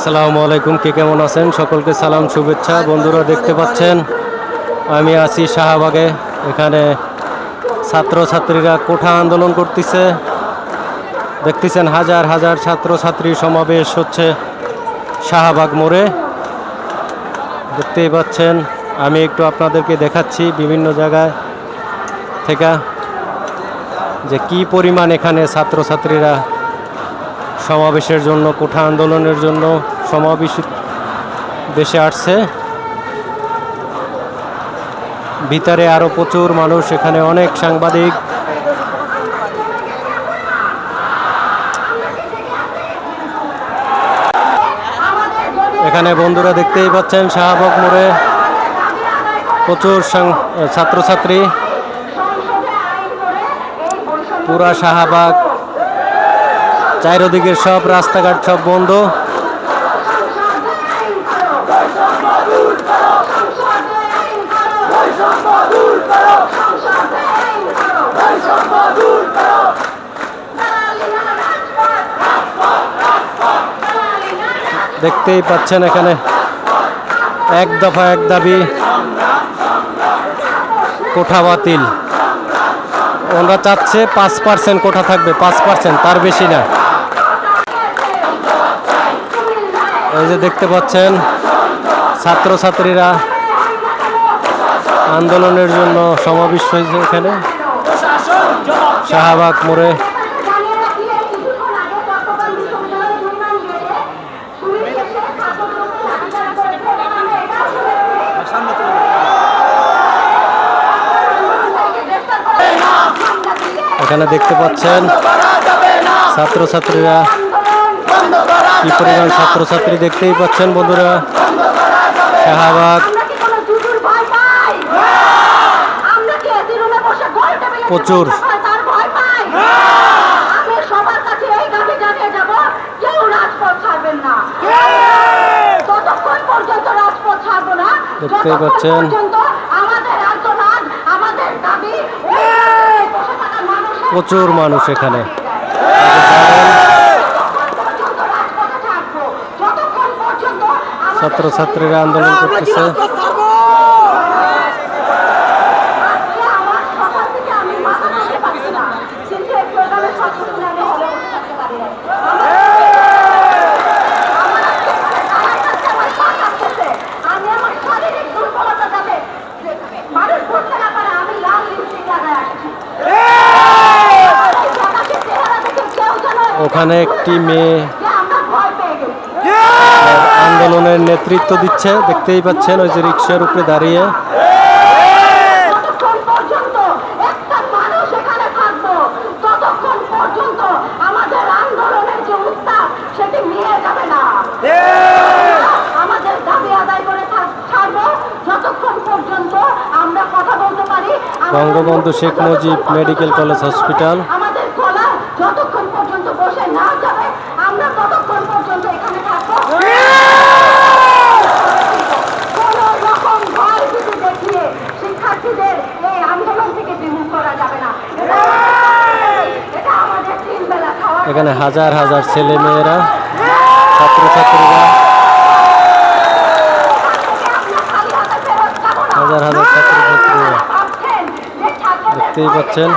আসসালামু আলাইকুম, কে কেমন আছেন? সকলকে সালাম, শুভেচ্ছা। বন্ধুরা দেখতে পাচ্ছেন, আমি আছি শাহবাগে। এখানে ছাত্রছাত্রীরা কোঠা আন্দোলন করতেছে। দেখতেছেন, হাজার হাজার ছাত্রছাত্রী সমাবেশ হচ্ছে শাহবাগ মোড়ে। দেখতেই পাচ্ছেন, আমি একটু আপনাদেরকে দেখাচ্ছি বিভিন্ন জায়গায় থেকে যে কি পরিমাণ এখানে ছাত্রছাত্রীরা সমাবেশের জন্য, কোঠা আন্দোলনের জন্য সমাবেশ দেশে আসছে। ভিতরে আরও প্রচুর মানুষ, এখানে অনেক সাংবাদিক। এখানে বন্ধুরা দেখতেই পাচ্ছেন শাহবাগ মোড়ে প্রচুর ছাত্রছাত্রী। পুরা শাহবাগ চারিদিকের সব রাস্তাঘাট সব বন্ধ। দেখতেই পাচ্ছেন এখানে এক দফা এক দাবি, কোঠা বাতিল। ওরা চাচ্ছে পাঁচ পার্সেন্ট কোঠা থাকবে, পাঁচ পার্সেন্ট তার বেশি না। এই যে দেখতে পাচ্ছেন, ছাত্রছাত্রীরা আন্দোলনের জন্য সমাবেশ হয়েছে এখানে। শাহবাগ মোড়ে। এখানে দেখতে পাচ্ছেন, ছাত্রছাত্রীরা কি পরিমাণ ছাত্রছাত্রী দেখতেই পাচ্ছেন বন্ধুরা। শাহবাগ। প্রচুর। আমি সবার কাছে এই দাবি জানিয়ে যাব কেউ রাজপথ ছাড়বেন না ততক্ষণ পর্যন্ত রাজপথ ছাড়বো না দেখতেই যতক্ষণ পাচ্ছেন। পর্যন্ত আমাদের আর্তনাদ আমাদের দাবি বসে থাকা মানুষের প্রচুর মানুষ এখানে ছাত্রছাত্রীরা আন্দোলন করতেছে। ওখানে একটি মেয়ে আন্দোলনের নেতৃত্ব দিচ্ছে। দেখতেই পাচ্ছেন ওই যে রিক্সার উপরে দাঁড়িয়ে। বঙ্গবন্ধু শেখ একটা মেডিকেল কলেজ থাকব এখানে হাজার হাজার ছেলে মেয়েরা ছাত্রছাত্রীরা হাজার হাজার ছাত্রছাত্রীরা দেখতেই পাচ্ছেন।